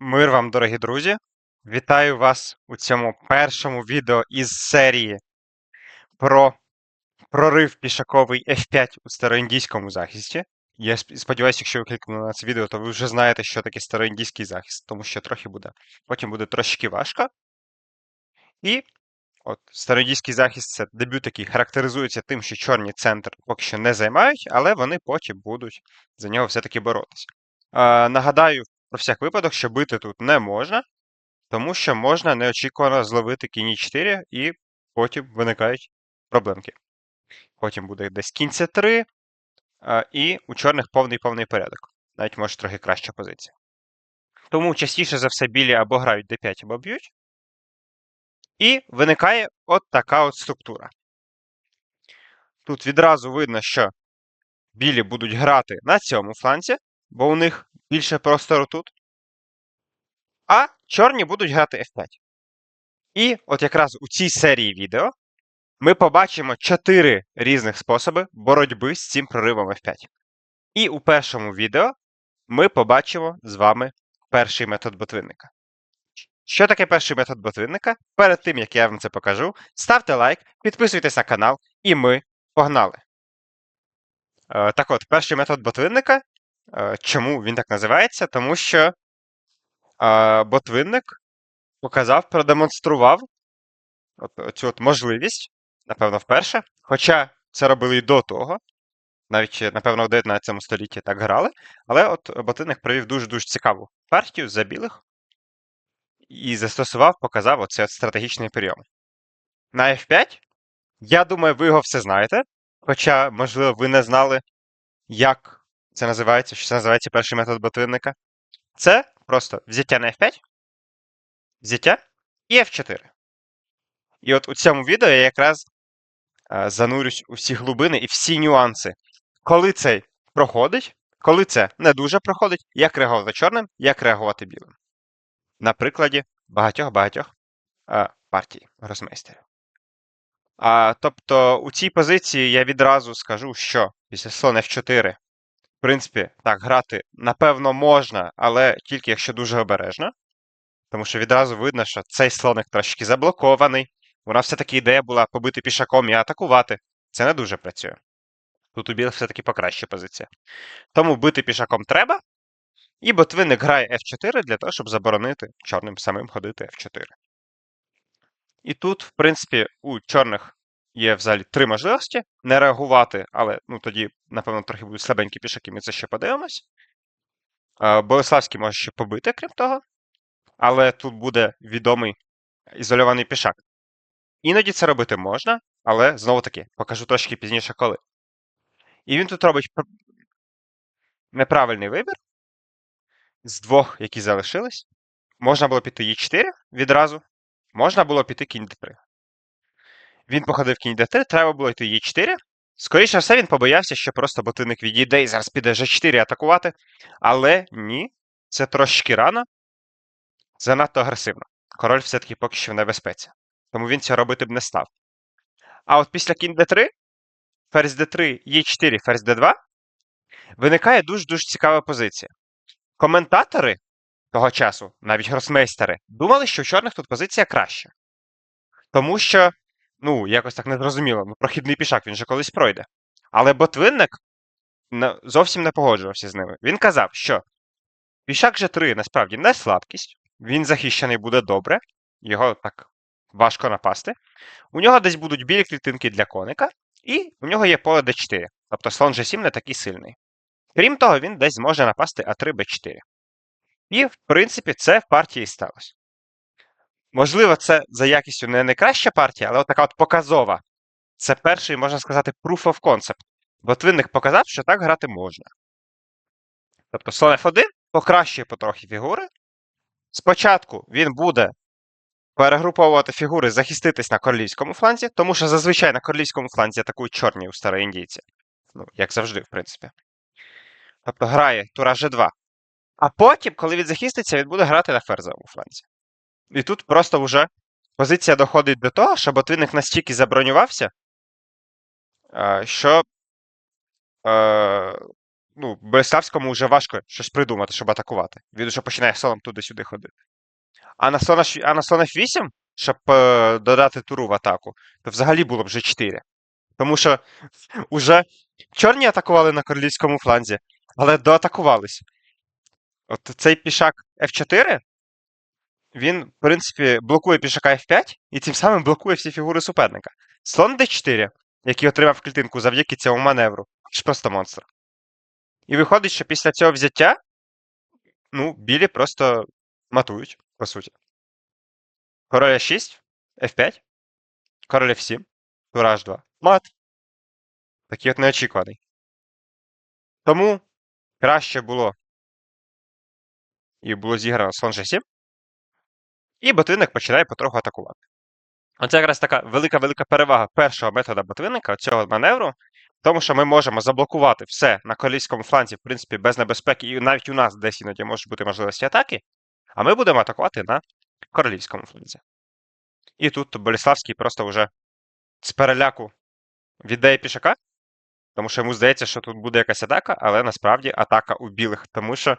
Мир вам, дорогі друзі! Вітаю вас у цьому першому відео із серії про прорив пішаковий F5 у староіндійському захисті. Я сподіваюся, якщо ви клікнули на це відео, то ви вже знаєте, що таке староіндійський захист, тому що трохи буде. Потім буде трошки важко. І от староіндійський захист це дебют, який характеризується тим, що чорні центр поки що не займають, але вони потім будуть за нього все-таки боротися. Нагадаю, про всяк випадок, що бити тут не можна, тому що можна неочікувано зловити кінь 4 і потім виникають проблемки. Потім буде десь кінь c 3 і у чорних повний-повний порядок. Навіть може трохи краща позиція. Тому частіше за все білі або грають d5, або б'ють. І виникає от така от структура. Тут відразу видно, що білі будуть грати на цьому фланці, бо у них більше простору тут. А чорні будуть грати F5. І от якраз у цій серії відео ми побачимо чотири різних способи боротьби з цим проривом F5. І у першому відео ми побачимо з вами перший метод ботвинника. Що таке перший метод ботвинника? Перед тим, як я вам це покажу, ставте лайк, підписуйтесь на канал, і ми погнали. Е, так от, перший метод ботвинника. Е, чому він так називається? Тому що е, ботвинник показав, продемонстрував от, цю от можливість, напевно, вперше. Хоча це робили і до того, навіть, напевно, в 19 столітті так грали. Але от ботвинник провів дуже-дуже цікаву партію за білих і застосував, показав оцей от стратегічний прийом. На F5, я думаю, ви його все знаєте. Хоча, можливо, ви не знали, як це називається, що це називається перший метод ботвинника. Це просто взяття на F5, взяття і F4. І от у цьому відео я якраз занурюсь у всі глибини і всі нюанси. Коли це проходить, коли це не дуже проходить, як реагувати чорним, як реагувати білим. На прикладі багатьох-багатьох партій гросмейстерів. А, тобто у цій позиції я відразу скажу, що після слон F4, в принципі, так, грати напевно можна, але тільки якщо дуже обережно. Тому що відразу видно, що цей слоник трошки заблокований. У нас все-таки ідея була побити пішаком і атакувати. Це не дуже працює. Тут у білих все-таки покраща позиція. Тому бити пішаком треба. І ботвинник грає F4 для того, щоб заборонити чорним самим ходити F4. І тут, в принципі, у чорних є взагалі три можливості не реагувати, але ну, тоді, напевно, трохи будуть слабенькі пішаки, ми це ще подивимось. Е, Болеславський може ще побити, крім того. Але тут буде відомий ізольований пішак. Іноді це робити можна, але знову таки покажу трошки пізніше коли. І він тут робить неправильний вибір з двох, які залишились. Можна було піти Е4 відразу, можна було піти кінь d3. Він походив кінь d3, треба було йти Е4. Скоріше все, він побоявся, що просто ботинник відійде і зараз піде G4 атакувати. Але ні, це трошки рано, занадто агресивно. Король все-таки поки що в небезпеці. Тому він цього робити б не став. А от після кінь d3, ферзь d3, Е4, ферзь d2 виникає дуже-дуже цікава позиція. Коментатори того часу, навіть гросмейстери, думали, що у чорних тут позиція краща. Тому що, ну, якось так незрозуміло, ну, прохідний пішак, він же колись пройде. Але ботвинник зовсім не погоджувався з ними. Він казав, що пішак G3 насправді не слабкість, він захищений буде добре, його так важко напасти. У нього десь будуть білі клітинки для коника, і у нього є поле d4. Тобто слон G7 не такий сильний. Крім того, він десь зможе напасти А3 Б4. І, в принципі, це в партії сталося. Можливо, це за якістю не найкраща партія, але от така от показова. Це перший, можна сказати, proof of concept. Бо твинник показав, що так грати можна. Тобто слон F1 покращує потрохи фігури. Спочатку він буде перегруповувати фігури, захиститись на королівському фланзі, тому що зазвичай на королівському фланзі атакують чорні у староіндійці. Ну, як завжди, в принципі. Тобто грає тура G2. А потім, коли він захиститься, він буде грати на ферзовому фланзі. І тут просто вже позиція доходить до того, що ботвинник настільки забронювався, е, що е, ну, Болеславському вже важко щось придумати, щоб атакувати. Він вже починає слоном туди-сюди ходити. А на слон, а на слон F8, щоб е, додати туру в атаку, то взагалі було б вже 4. Тому що уже чорні атакували на королівському фланзі, але доатакувались. От цей пішак F4, він, в принципі, блокує пішака F5 і тим самим блокує всі фігури суперника. Слон D4, який отримав клітинку завдяки цьому маневру, ж просто монстр. І виходить, що після цього взяття, ну, білі просто матують, по суті. Король H6, F5, король F7, тура H2. Мат. Такий от неочікуваний. Тому краще було. І було зіграно слон G7. І ботвинник починає потроху атакувати. Оце якраз така велика-велика перевага першого метода ботвинника, цього маневру, тому, що ми можемо заблокувати все на королівському фланзі, в принципі, без небезпеки, і навіть у нас десь іноді можуть бути можливості атаки, а ми будемо атакувати на королівському фланзі. І тут Боліславський просто вже з переляку віддає пішака, тому що йому здається, що тут буде якась атака, але насправді атака у білих. Тому що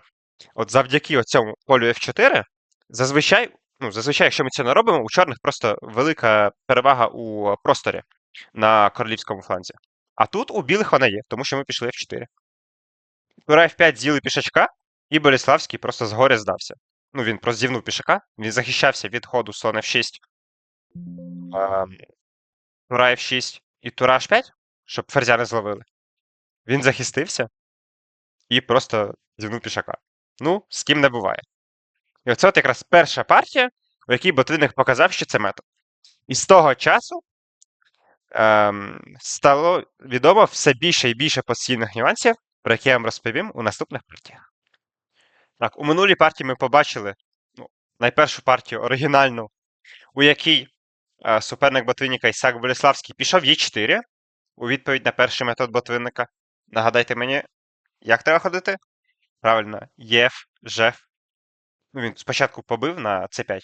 от завдяки цьому полю F4 зазвичай, ну, зазвичай, якщо ми це не робимо, у чорних просто велика перевага у просторі на королівському фланзі. А тут у білих вона є, тому що ми пішли F4. Тура F5 з'їли пішачка, і Боліславський просто згоря здався. Ну, він просто зівнув пішака, він захищався від ходу слон F6, ем, тура F6 і тура H5, щоб ферзя не зловили. Він захистився і просто зівнув пішака. Ну, з ким не буває. І оце от якраз перша партія, у якій ботвинник показав, що це метод. І з того часу ем, стало відомо все більше і більше постійних нюансів, про які я вам розповім у наступних партіях. Так, у минулій партії ми побачили ну, найпершу партію оригінальну, у якій е, суперник ботвинника Ісак Боліславський пішов Е4 у відповідь на перший метод ботвинника. Нагадайте мені, як треба ходити? Правильно, ЄФ, ЖЕФ. Ну, він спочатку побив на С5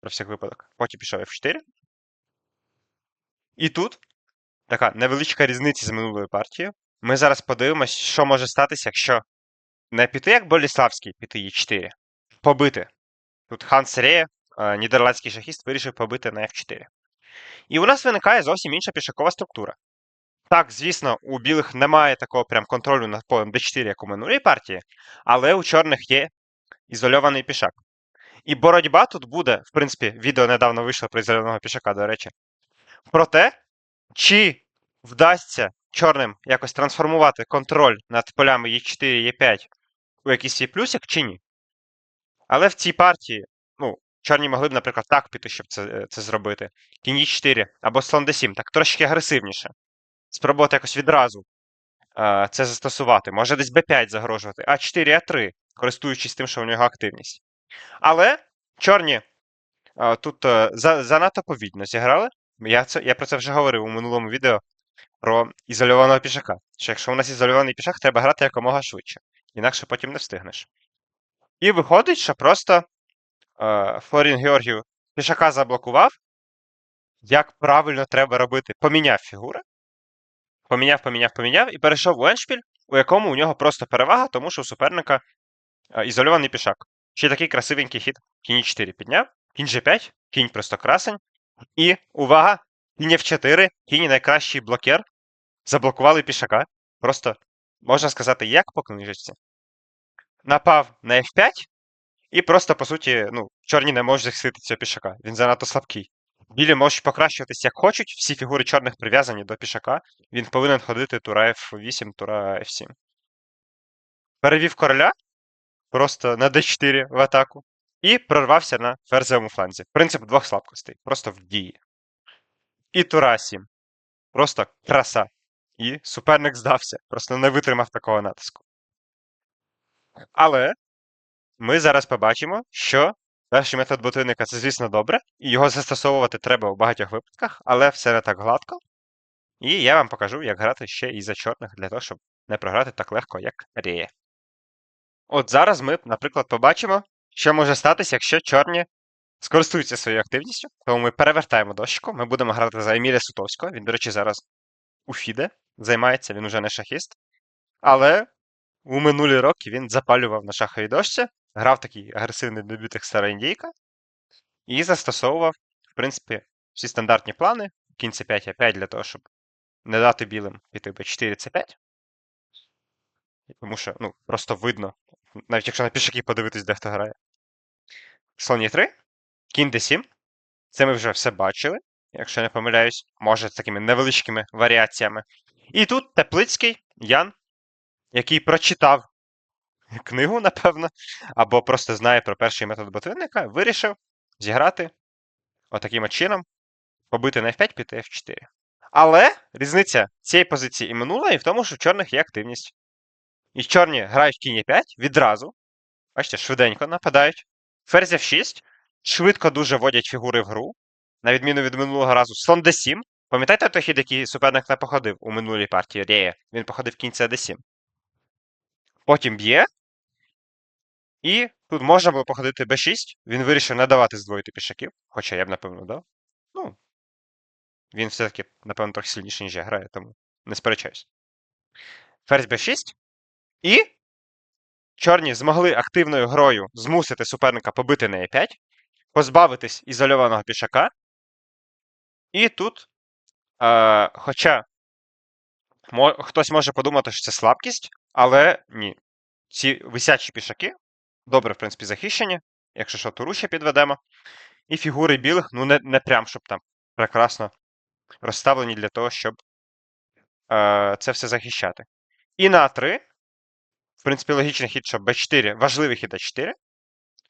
про всяк випадок, потім пішов F4. І тут така невеличка різниця з минулою партією. Ми зараз подивимось, що може статися, якщо не піти як Боліславський, піти Е4, побити. Тут Ханс Реє, е, нідерландський шахіст, вирішив побити на F4. І у нас виникає зовсім інша пішакова структура. Так, звісно, у білих немає такого прям контролю над полем d4, як у минулій партії, але у чорних є ізольований пішак. І боротьба тут буде, в принципі, відео недавно вийшло про ізольованого пішака, до речі, про те, чи вдасться чорним якось трансформувати контроль над полями Е4 Е5 у якийсь плюсик, чи ні. Але в цій партії, ну, чорні могли б, наприклад, так піти, щоб це, це зробити. Кінь Е4 або слон d7, так трошки агресивніше. Спробувати якось відразу е, це застосувати. Може десь b5 загрожувати, А4, А3, користуючись тим, що у нього активність. Але чорні тут е, занадто повільно зіграли. Я, це, я про це вже говорив у минулому відео про ізольованого пішака. Що якщо у нас ізольований пішак, треба грати якомога швидше. Інакше потім не встигнеш. І виходить, що просто е, Флорін Георгію пішака заблокував. Як правильно треба робити? Поміняв фігури. Поміняв, поміняв, поміняв і перейшов у Еншпіль, у якому у нього просто перевага, тому що у суперника ізольований пішак. Ще такий красивенький хід. Кінь 4 підняв, кінь G5, кінь просто красень. І увага! Кінь F4, кінь найкращий блокер. Заблокували пішака. Просто, можна сказати, як по книжечці. Напав на F5, і просто, по суті, ну, чорні не можуть захистити цього пішака. Він занадто слабкий. Білі можуть покращуватись як хочуть, всі фігури чорних прив'язані до пішака. Він повинен ходити тура F8, тура F7. Перевів короля просто на d4 в атаку. І прорвався на ферзевому фланзі. Принцип двох слабкостей. Просто в дії. І тура 7. Просто краса. І суперник здався. Просто не витримав такого натиску. Але ми зараз побачимо, що перший метод ботвинника це, звісно, добре, і його застосовувати треба у багатьох випадках, але все не так гладко. І я вам покажу, як грати ще і за чорних, для того, щоб не програти так легко, як Ріє. От зараз ми, наприклад, побачимо, що може статися, якщо чорні скористуються своєю активністю. Тому ми перевертаємо дощку. Ми будемо грати за Еміля Сутовського. Він, до речі, зараз у Фіде займається, він уже не шахіст. Але у минулі роки він запалював на шаховій дошці, грав такий агресивний дебют стара індійка і застосовував, в принципі, всі стандартні плани. Кінь c 5 5 для того, щоб не дати білим піти b4 c 5 Тому що, ну, просто видно, навіть якщо на пішаки подивитись, де хто грає. Слон e 3 кінь d7. Це ми вже все бачили, якщо не помиляюсь, може з такими невеличкими варіаціями. І тут Теплицький Ян, який прочитав книгу, напевно, або просто знає про перший метод ботвинника, вирішив зіграти отаким от чином, побити на F5, піти F4. Але різниця цієї позиції і минулої в тому, що в чорних є активність. І чорні грають кінь e5 відразу. Бачите, швиденько нападають. Ферзь F6, швидко дуже вводять фігури в гру. На відміну від минулого разу, слон d7. Пам'ятаєте той хід, який суперник не походив у минулій партії Реє? Він походив кінь c d7. Потім б'є. І тут можна було походити b6. Він вирішив не давати здвоїти пішаків, хоча я б, напевно, дав. Ну, він все-таки, напевно, трохи сильніше, ніж я грає, тому не сперечаюсь. Ферзь b6. І чорні змогли активною грою змусити суперника побити на e5, позбавитись ізольованого пішака. І тут, е, хоча мо, хтось може подумати, що це слабкість, але ні. Ці висячі пішаки добре, в принципі, захищені, якщо що, туру ще підведемо. І фігури білих, ну, не, не прям, щоб там прекрасно розставлені для того, щоб е, це все захищати. І на 3 в принципі, логічний хід, щоб b4, важливий хід a4,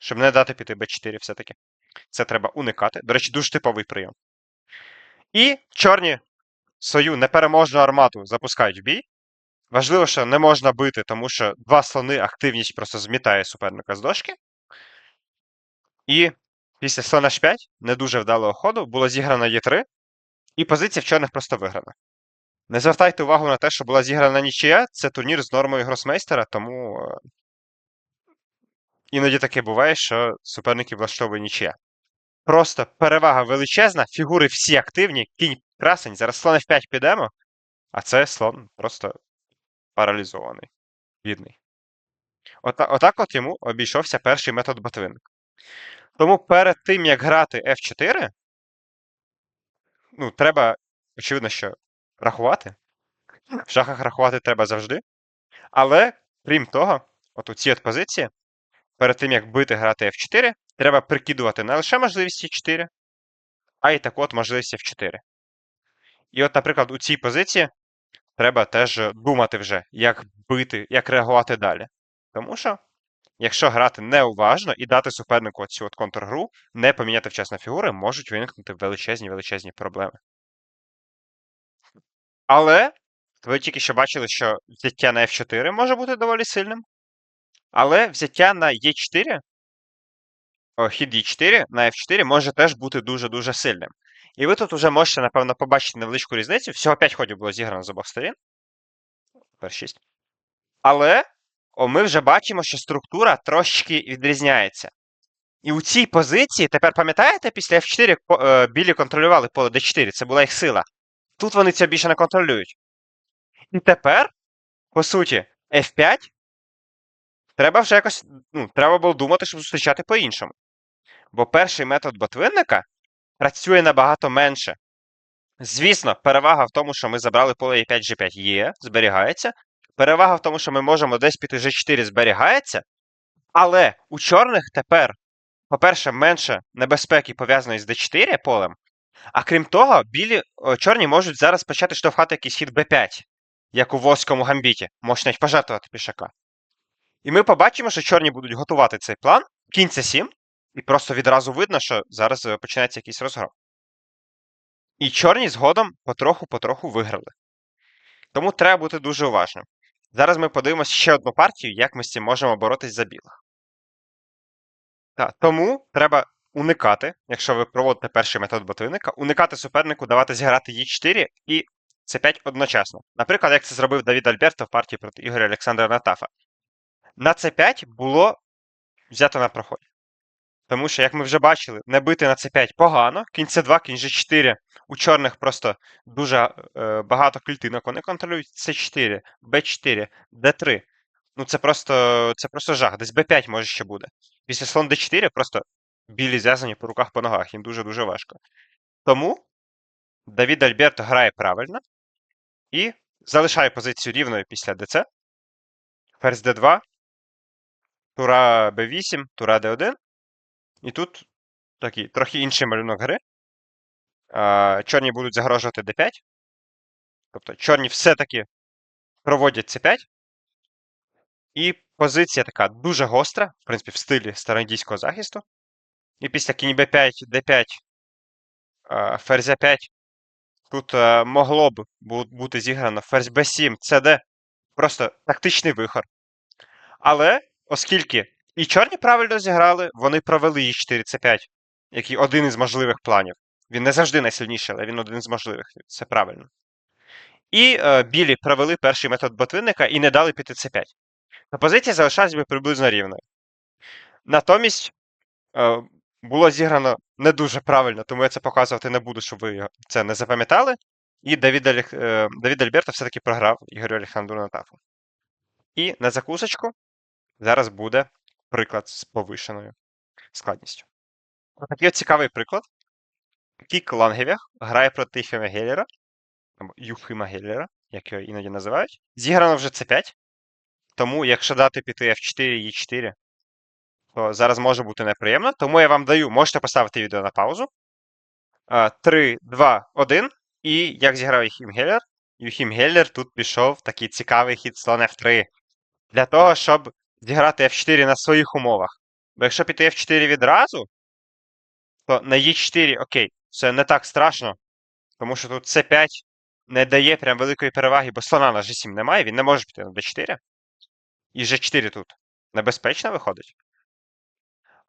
щоб не дати піти b4 все-таки. Це треба уникати. До речі, дуже типовий прийом. І чорні свою непереможну армату запускають в бій. Важливо, що не можна бити, тому що два слони активність просто змітає суперника з дошки. І після слона h5 не дуже вдалого ходу було зіграно Е3, і позиція в чорних просто виграна. Не звертайте увагу на те, що була зіграна нічия, це турнір з нормою гросмейстера, тому е, іноді таке буває, що суперники влаштовує нічия. Просто перевага величезна, фігури всі активні, кінь красень. Зараз слон F5 підемо, а це слон просто паралізований. Бідний. Ота, отак от йому обійшовся перший метод ботвинник. Тому перед тим, як грати F4, ну, треба, очевидно, що рахувати. В шахах рахувати треба завжди. Але, крім того, от у цій от позиції, перед тим, як бити грати F4, треба прикидувати не лише можливість Е4, а й так от можливість F4. І от, наприклад, у цій позиції треба теж думати вже, як бити, як реагувати далі. Тому що, якщо грати неуважно і дати супернику цю от контргру, не поміняти вчасно фігури, можуть виникнути величезні величезні проблеми. Але ви тільки що бачили, що взяття на F4 може бути доволі сильним. Але взяття на E4, о, хід E4 на F4 може теж бути дуже-дуже сильним. І ви тут вже можете, напевно, побачити невеличку різницю. Всього 5 ходів було зіграно з обох сторін. Тепер 6. Але о, ми вже бачимо, що структура трошки відрізняється. І у цій позиції, тепер пам'ятаєте, після F4 е, білі контролювали поле D4, це була їх сила. Тут вони це більше не контролюють. І тепер, по суті, F5 треба вже якось. ну, Треба було думати, щоб зустрічати по-іншому. Бо перший метод ботвинника працює набагато менше. Звісно, перевага в тому, що ми забрали поле E5 G5 є, зберігається. Перевага в тому, що ми можемо десь піти G4 зберігається. Але у чорних тепер, по-перше, менше небезпеки пов'язаної з D4 полем. А крім того, білі чорні можуть зараз почати штовхати якийсь хід B5, як у воському гамбіті. Можуть навіть пожертвувати пішака. І ми побачимо, що чорні будуть готувати цей план, кінь c 7, і просто відразу видно, що зараз е, починається якийсь розгром. І чорні згодом потроху-потроху виграли. Тому треба бути дуже уважним. Зараз ми подивимося ще одну партію, як ми з цим можемо боротись за білих. Так, тому треба уникати, якщо ви проводите перший метод ботвинника, уникати супернику, давати зіграти Е4 і С5 одночасно. Наприклад, як це зробив Давід Альберто в партії проти Ігоря Олександра Натафа. На С5 було взято на проході. Тому що, як ми вже бачили, не бити на С5 погано, кінь С2, кінь G4. У чорних просто дуже е, багато клітинок вони контролюють С4, Б4, Д3. Ну, це просто, це просто жах. Десь Б5 може ще буде. Після слон Д4 просто білі зв'язані по руках по ногах. Їм дуже-дуже важко. Тому Давід Альберто грає правильно і залишає позицію рівною після ДЦ. Ферзь Д2, тура Б8, тура Д1. І тут такий трохи інший малюнок гри. Чорні будуть загрожувати Д5. Тобто чорні все-таки проводять С5. І позиція така дуже гостра, в принципі, в стилі староіндійського захисту. І після кінь Б5, Д5, ферзь А5. Тут могло б бути зіграно ферзь Б7, ЦД. Просто тактичний вихор. Але оскільки і чорні правильно зіграли, вони провели Е4, С5, який один із можливих планів. Він не завжди найсильніший, але він один з можливих. Це правильно. І е, білі провели перший метод ботвинника і не дали піти С5. То позиція залишалась би приблизно рівною. Натомість е, було зіграно не дуже правильно, тому я це показувати не буду, щоб ви це не запам'ятали. І Давід, е, Давід Альберто все-таки програв Ігорю Олександру Натафу. І на закусочку зараз буде приклад з повишеною складністю. Такий от цікавий приклад. Кік Лангевях грає проти Єфіма Геллера, або Юхима Геллера, як його іноді називають. Зіграно вже С5. Тому, якщо дати піти F4 E4, то зараз може бути неприємно. Тому я вам даю, можете поставити відео на паузу. 3, 2, 1. І як зіграв Юхім Геллер? Юхім Геллер тут пішов такий цікавий хід слон F3. Для того, щоб зіграти F4 на своїх умовах. Бо якщо піти F4 відразу, то на E4, окей, це не так страшно, тому що тут C5 не дає прям великої переваги, бо слона на G7 немає, він не може піти на D4. І G4 тут небезпечно виходить.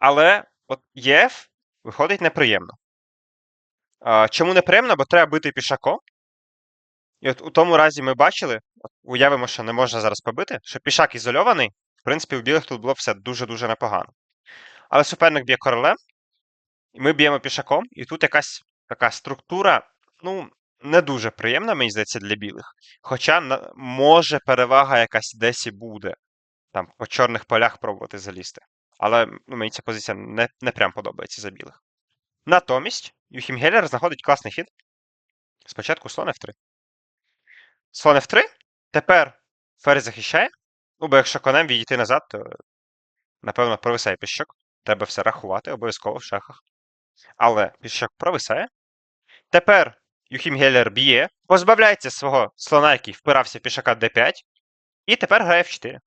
Але от ЄФ виходить неприємно. Чому неприємно? Бо треба бити пішаком. І от у тому разі ми бачили, от уявимо, що не можна зараз побити, що пішак ізольований, в принципі, у білих тут було все дуже-дуже непогано. Але суперник б'є королем, і ми б'ємо пішаком, і тут якась така структура, ну, не дуже приємна, мені здається, для білих. Хоча може перевага якась десь і буде. Там по чорних полях пробувати залізти. Але ну, мені ця позиція не, не прям подобається за білих. Натомість, Юхім Геллер знаходить класний хід. Спочатку слон F3. Слон F3. Тепер ферзь захищає. Ну, бо якщо конем відійти назад, то напевно провисає піщок. Треба все рахувати обов'язково в шахах. Але піщок провисає. Тепер Юхім Геллер б'є, позбавляється свого слона, який впирався в пішака d5, і тепер грає F4.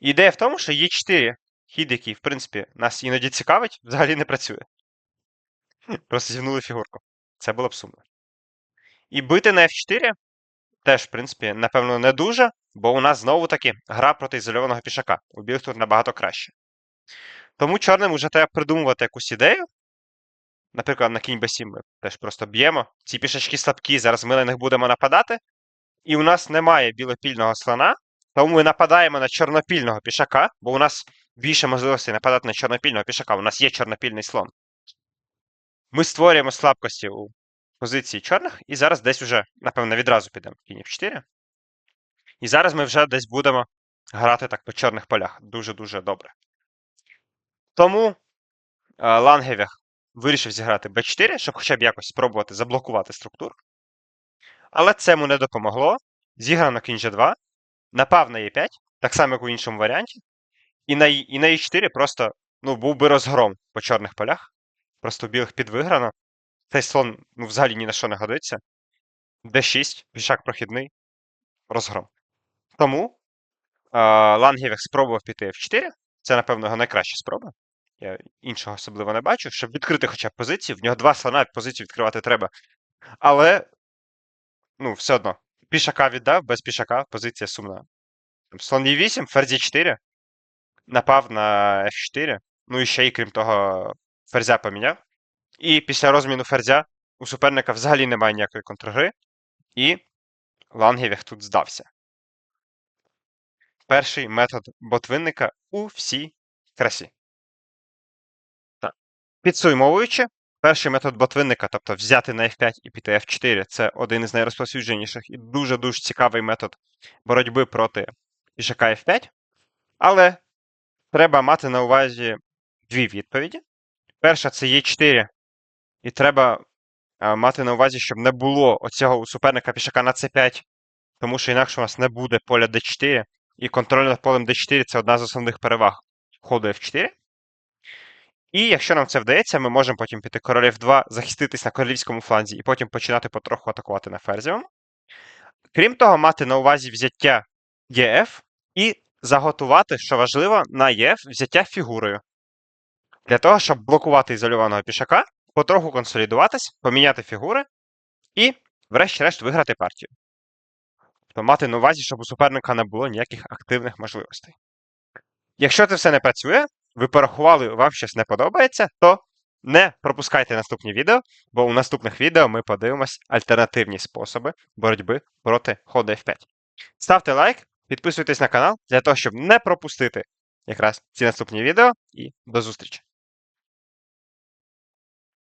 Ідея в тому, що Е4 хід, який, в принципі, нас іноді цікавить, взагалі не працює. Просто зігнули фігурку. Це було б сумно. І бити на F4 теж, в принципі, напевно, не дуже, бо у нас знову таки гра проти ізольованого пішака. У білих тут набагато краще. Тому чорним вже треба придумувати якусь ідею. Наприклад, на кінь b7 ми теж просто б'ємо. Ці пішачки слабкі, зараз ми на них будемо нападати. І у нас немає білопільного слона, тому ми нападаємо на чорнопільного пішака, бо у нас більше можливостей нападати на чорнопільного пішака. У нас є чорнопільний слон. Ми створюємо слабкості у позиції чорних, і зараз десь вже, напевно, відразу підемо кінь F4. І зараз ми вже десь будемо грати так по чорних полях. Дуже-дуже добре. Тому е, Лангевях вирішив зіграти b4, щоб хоча б якось спробувати заблокувати структуру. Але це йому не допомогло. Зіграно кінь G2, напав на e5, так само, як у іншому варіанті. І на, і на e4 просто ну, був би розгром по чорних полях. Просто у білих підвиграно. Цей слон ну, взагалі ні на що не годиться. d6, пішак прохідний, розгром. Тому е, Лангевих спробував піти f4. Це, напевно, його найкраща спроба. Я іншого особливо не бачу, щоб відкрити хоча б позицію. В нього два слона, позицію відкривати треба. Але, ну, все одно, пішака віддав, без пішака позиція сумна. Слон Е8, ферзь Е4, напав на F4. Ну і ще й крім того, ферзя поміняв. І після розміну ферзя у суперника взагалі немає ніякої контргри. І Лангевіх тут здався. Перший метод ботвинника у всій красі. Підсумовуючи, перший метод ботвинника, тобто взяти на F5 і піти F4, це один із найрозповсюдженіших і дуже-дуже цікавий метод боротьби проти пішака F5. Але треба мати на увазі дві відповіді. Перша це Е4, і треба е, мати на увазі, щоб не було оцього у суперника пішака на С5, тому що інакше у нас не буде поля Д4, і контроль над полем Д4 це одна з основних переваг ходу F4. І якщо нам це вдається, ми можемо потім піти король F2, захиститись на королівському фланзі і потім починати потроху атакувати на ферзівому. Крім того, мати на увазі взяття ЄФ і заготувати, що важливо, на ЄФ взяття фігурою. Для того, щоб блокувати ізольованого пішака, потроху консолідуватись, поміняти фігури і, врешті-решт, виграти партію. Тобто мати на увазі, щоб у суперника не було ніяких активних можливостей. Якщо це все не працює, ви порахували, вам щось не подобається, то не пропускайте наступні відео, бо у наступних відео ми подивимось альтернативні способи боротьби проти ходу F5. Ставте лайк, підписуйтесь на канал для того, щоб не пропустити якраз ці наступні відео, і до зустрічі!